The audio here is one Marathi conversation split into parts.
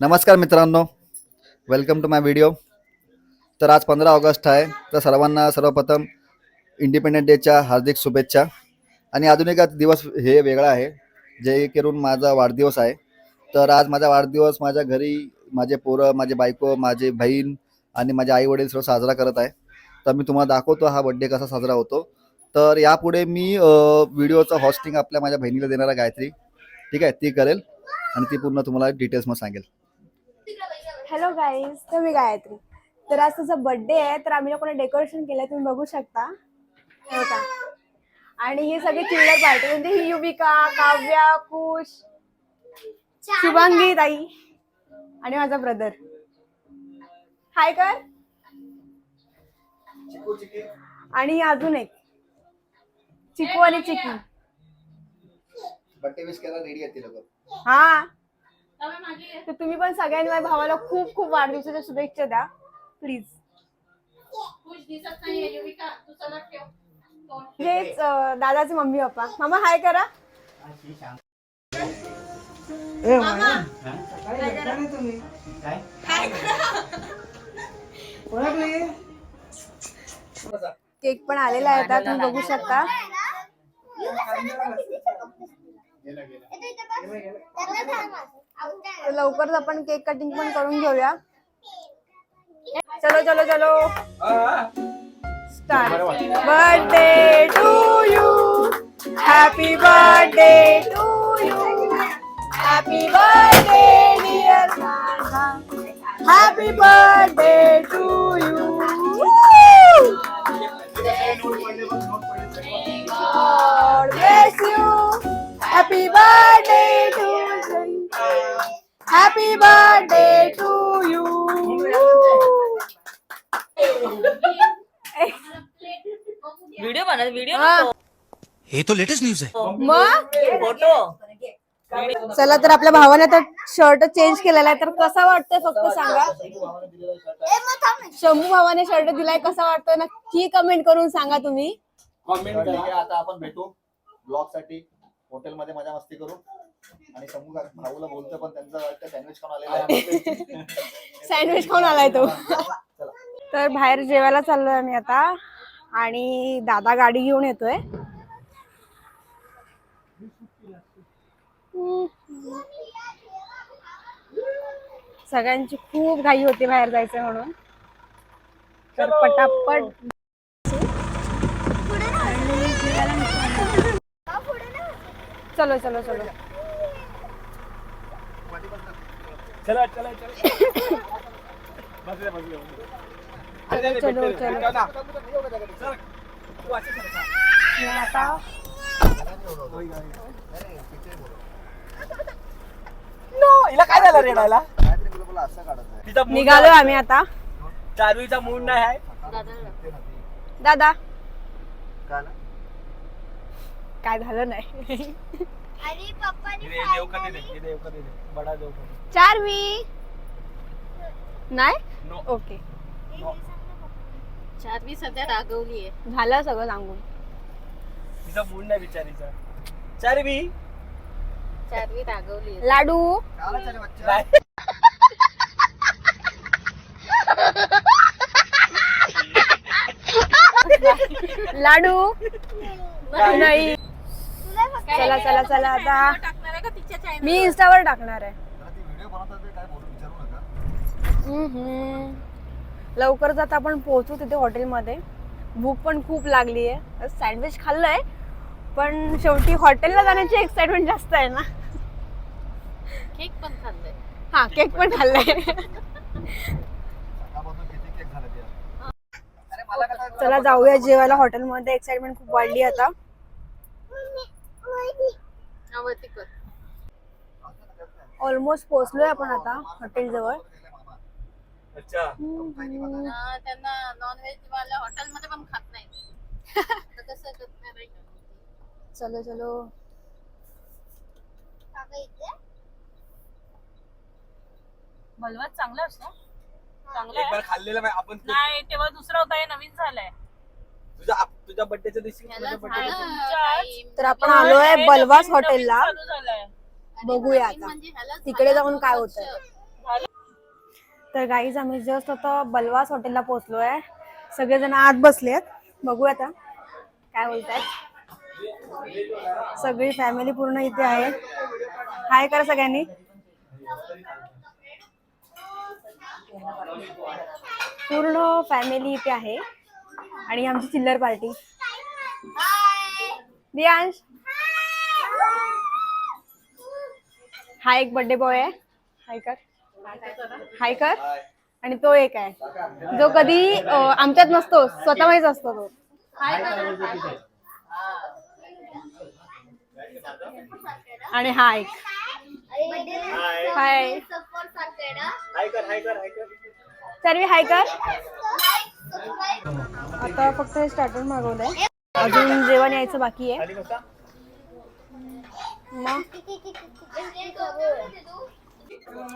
नमस्कार मित्रांनो. वेलकम टू माय व्हिडिओ तर आज पंधरा ऑगस्ट आहे. तर सर्वांना सर्वप्रथम इंडिपेंडन्स डेच्या हार्दिक शुभेच्छा. आणि अजून एक दिवस हे वेगळा आहे. जे करून माझा वाढदिवस आहे. तर आज माझा वाढदिवस माझ्या घरी माझे पोरं माझे बायको माझे बहीण आणि माझे आई वडील सर्व साजरा करत आहे. तर मी तुम्हाला दाखवतो हा बड्डे कसा साजरा होतो. तर यापुढे मी व्हिडिओचं हॉस्टिंग आपल्या माझ्या बहिणीला देणार आहे गायत्री. ठीक आहे ती करेल आणि ती पूर्ण तुम्हाला डिटेल्समध्ये सांगेल. हॅलो गाईज तर मी गायत्री. तर आज तुझा बर्थडे आहे तर आम्ही लोकांना डेकोरेशन केलंय तुम्ही बघू शकता. हे बघा आणि ही सगळी चिल्लर पार्टी म्हणजे ही युविका काव्या कुश. शुभांगी ताई. आणि माझा ब्रदर हाय कर. आणि अजून एक. चिकू आणि चिकी बड्डे विश करायला रेडी आहेत ते लोक. हा. तर तुम्ही पण सगळ्यांनी माझ्या भावाला खूप खूप वाढदिवसाच्या शुभेच्छा द्या. प्लीज हेच दादाचे मम्मी पप्पा. मामा हाय करा. केक पण आलेला आहे आता तुम्ही बघू शकता. लवकरच आपण केक कटिंग पण करून घेऊया. चलो चलो चलो. Start birthday to you happy birthday to you happy birthday dear happy birthday to you bless you. Happy birthday to you. Happy birthday to you. Video बनव व्हिडिओ हा, ये तो लेटेस्ट न्यूज़ है। मग? फ़ोटो चला तर आपल्या भावाने तर शर्ट चेंज केलेला आहे तर कसा वाटतोय फक्त सांगा? शंभू भावाने शर्ट दिलाय कसा वाटतोय? नक्की कमेंट करून सांगा तुम्ही. कॉमेंट करा. आता आपण भेटू. ब्लॉगसाठी हॉटेल मध्ये मजा मस्ती करू. आणि शंभू भाऊला बोलतो पण त्यांचा वाटतं सँडविच खाऊन आलेला आहे. सँडविच खाऊन आलाय तो. तर बाहेर जेवायला चाललोय आम्ही आता. आणि दादा गाडी घेऊन येतोय. सगळ्यांची खूप घाई होती बाहेर जायचं म्हणून. तर पटापट चलो चलो चलो. चलो चलो हिला काय झालं रेडायला? काढत आहे तिचा मूड निघालोय आम्ही आता. चारवीचा मूड नाही आहे. दादा. काय झालं नाही. हिरे देव कधी दे हिरे देव कधी दे. बडा देव कधी चारवी नाही? नो ओके चारवी सध्या रागवली आहे. झालं सगळं सांगून. तिचा मूड नाही बिचारीचा. चारवी चारवी रागवली आहे. लाडू. नाही. लाडू. नाही. चला चला चला आता टाकणार आहे का? तिच्या चॅनल मी इन्स्टावर टाकणार आहे. जरा ती व्हिडिओ बनवतात ते काय बोलू विचारू नका. हम्म. लवकरच आता आपण पोहोचू तिथे हॉटेलमध्ये. भूक पण खूप लागली आहे सँडविच खाल्लंय पण शेवटी हॉटेलला जाण्याची एक्साइटमेंट जास्त आहे ना. केक पण खाल्लंय. हा केक पण खाल्लाय. चला जाऊया जेवायला. हॉटेलमध्ये एक्साइटमेंट खूप वाढली आता. ऑलमोस्ट पोहोचलोय आपण आता हॉटेल जवळ अच्छा हा, त्यांना नॉनव्हेज वाला हॉटेल मध्ये पण खात नाही. कसं? चलो चलो. बलवत चांगला असतो. चांगला एक आहे. बार खाल्लेलं नाही आपण नाही तेव्हा दुसरा होता हे नवीन झालाय. तुझ्या आप- तुझ्या बड्डेच्या दिवशी birthday च्या. तर आपण आलोय बलवास हॉटेलला बघूया आता. म्हणजे तिकडे जाऊन काय होतंय. वर्ष. तर गाईज आम्ही जस्ट आता बलवास हॉटेलला पोहोचलोय. सगळेजण आत बसलेत. बघूया आता काय बोलतात सगळी फॅमिली पूर्ण इथे आहे हाय करा सगळ्यांनी. पूर्ण फॅमिली इथे आहे. आणि आमची चिल्लर पार्टी. दियांश. हा एक बर्थडे बॉय आहे. हाय कर. हाय कर. आणि तो एक आहे. जो कधी आमच्यात नसतो स्वतः माहीत असतो तो. आणि हा एक. हाय हाय कर हाय कर हाय कर. सर्वी हाय कर. आता फक्त हे स्टार्टर मागवलंय. अजून जेवण यायचं बाकी आहे.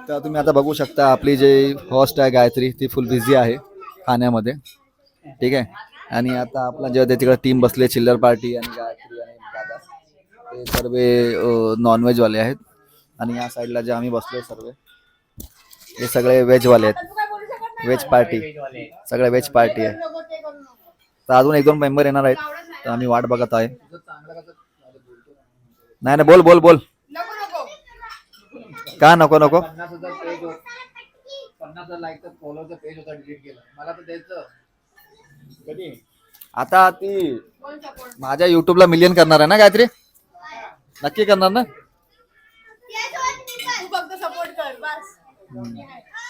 तर तुम्ही आता बघू शकता आपली जे हॉस्ट आहे गायत्री ती फुल बिझी आहे खाण्यामध्ये. ठीक आहे? आणि आता आपला जेव्हा तिकडे टीम बसले चिल्लर पार्टी आणि गायत्री आणि दादा ते सर्व नॉनव्हेजवाले आहेत. आणि या साईडला जे आम्ही बसलो सर्व हे सगळे व्हेजवाले आहेत. Veg party. सगळे व्हेज पार्टी आहे. तर अजून एक दोन मेंबर येणार आहेत. तर आम्ही वाट बघत आहे. नाही नाही बोल बोल बोल. का नको नको? आता ती माझ्या युट्यूबला मिलियन करणार आहे ना गायत्री? नक्की करणार ना.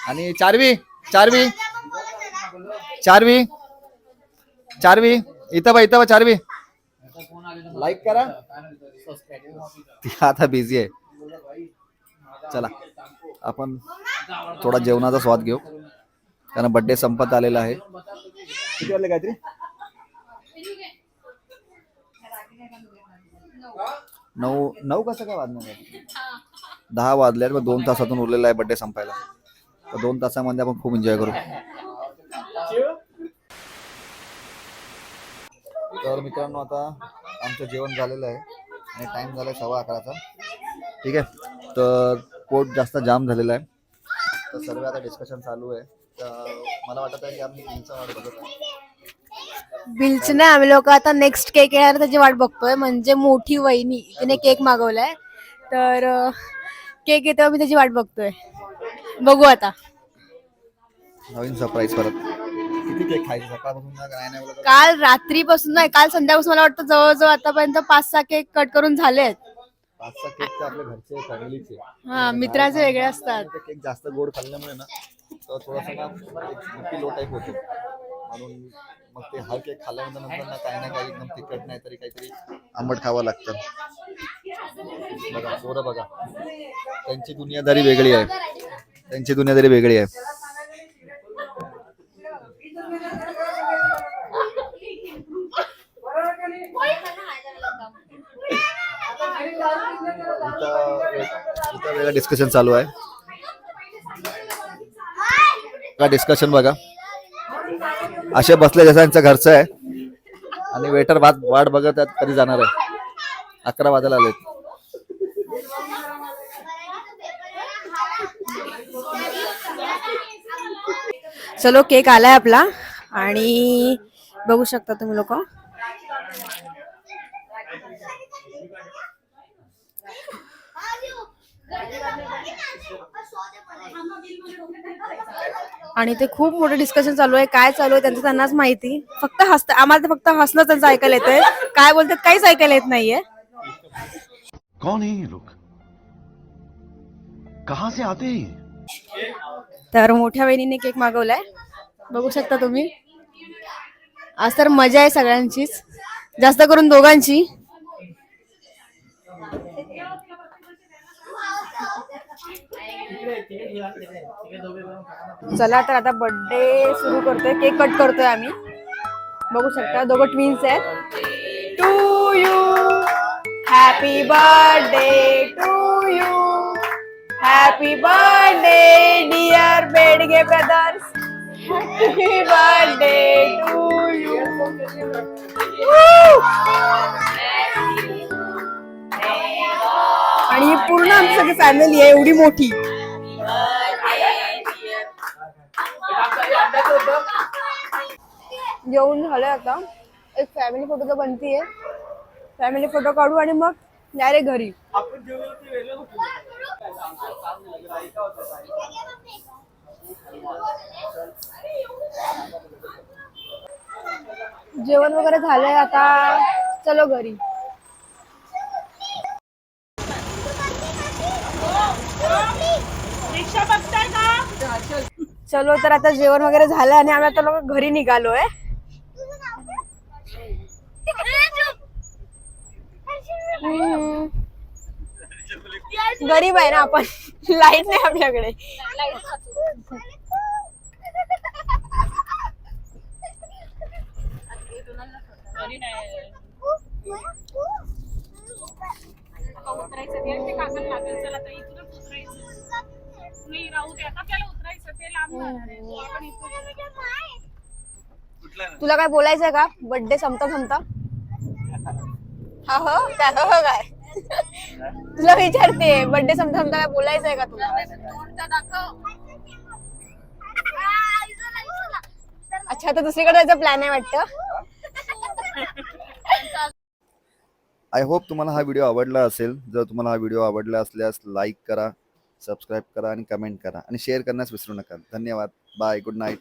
आणि चारवी? चारवी. चारवी. चारवी. इथं बा इथं बा चारवी. लाईक करा. ती आता बिझी आहे. चला आपण थोडा जेवणाचा स्वाद घेऊ. कारण बड्डे संपत आलेला आहे. किती वाजले काहीतरी नऊ नऊ कसं काय वाजणार दहा वाजले मग दोन तासातून उरलेला आहे बड्डे संपायला. तर दोन तासामध्ये आपण खूप एन्जॉय करू. तर मित्रांनो आता आमचं जेवण झालेलं आहे आणि टाइम झाला सव्वा अकराचा. ठीक आहे? तर पोट जास्त जाम झालेलं आहे. तर सर्व आता डिस्कशन चालू आहे. तर मला वाटत आहे की आम्ही तीनचा वाट बघत आहे बिलच नाही आम्ही लोक आता नेक्स्ट केक येणार त्याची वाट बघतोय. म्हणजे मोठी वहिनी तिने केक मागवलाय. तर केक येतो आम्ही त्याची वाट बघतोय. बघू आता. नवीन सरप्राईज परत. किती केक खायचे? सकाळपासून ना काय नाही बोलत? काल रात्रीपासून नाही काल संध्याकाळपासून मला वाटतं जवळजवळ आतापर्यंत पाच सहा केक कट करून झालेत पाच सहा केक तर आपल्या घरचे फॅमिलीचे. हा मित्राचे वेगळे असतात. केक जास्त गोड खाल्ल्यामुळे ना तर थोडासा ना बीपी लो टाईप होतो. म्हणून मग ते हा केक खाल्ल्यानंतर नंतर ना काही ना काही एकदम तिखट नाही तरी काहीतरी आंबट खावं लागतं. बघा बघा. त्यांची दुनियादारी वेगळी आहे. त्यांची दुनियादारी वेगळी आहे. वेगळं डिस्कशन चालू आहे. डिस्कशन बघा. असे बसले जसं यांचं घरचं आहे. आणि वेटर वाट वाट बघत आहेत कधी जाणार आहे. अकरा वाजायला आलेत. चलो केक आलाय आपला. आणि बघू शकता तुम्ही लोक. आणि ते खूप मोठं डिस्कशन चालू आहे. काय चालू आहे त्यांचं त्यांनाच माहिती. फक्त हसत आम्हाला फक्त हसणं त्यांचं ऐकायला येतंय. काय बोलतात काहीच ऐकायला येत नाहीये. कौन है ये लोग? कहां से आते हैं तर मोठ्या बहिणीने केक मागवलाय. बघू शकता तुम्ही. आज तर मजा आहे सगळ्यांचीच. जास्त करून दोघांची. चला तर आता बर्थडे सुरू करतोय. केक कट करतोय आम्ही. बघू शकता दोघं ट्विन्स आहेत. To you happy birthday to you happy birthday dear Bedge brothers happy birthday to you आणि ही पूर्ण आमची सगळी फॅमिली आहे एवढी मोठी. जेवण झालंय आता. एक फॅमिली फोटो तर बनतीये. फॅमिली फोटो काढू आणि मग डायरेक्ट घरी. आपण जेवलो ते वेगळं होतं. जेवण वगैरे झालंय आता चलो घरी. चलो तर आता जेवण वगैरे झालं आणि आम्ही आता लोक घरी निघालोय. गरीब आहे ना आपण. लाइट नाही आपल्याकडे उतरायचं ते ते कागद लागेल चला तर इथूनच उतरायचं नाही राहू दे आता आपल्याला उतरायचं ते लांब जाणार आहे आपण इथून तुला काय बोलायचंय का? बर्थडे संपता संपता. हा हो. काय हो हो काय? तुला विचारते बर्थडे संपता काय बोलायचंय का तुला? अच्छा तर दुसरीकडे जायचा प्लॅन आहे वाटतं? आय होप तुम्हाला हा व्हिडिओ आवडला असेल. जर तुम्हाला हा व्हिडिओ आवडला असल्यास लाईक करा सबस्क्राईब करा आणि कमेंट करा. आणि शेअर करण्यास विसरू नका. धन्यवाद. Bye good night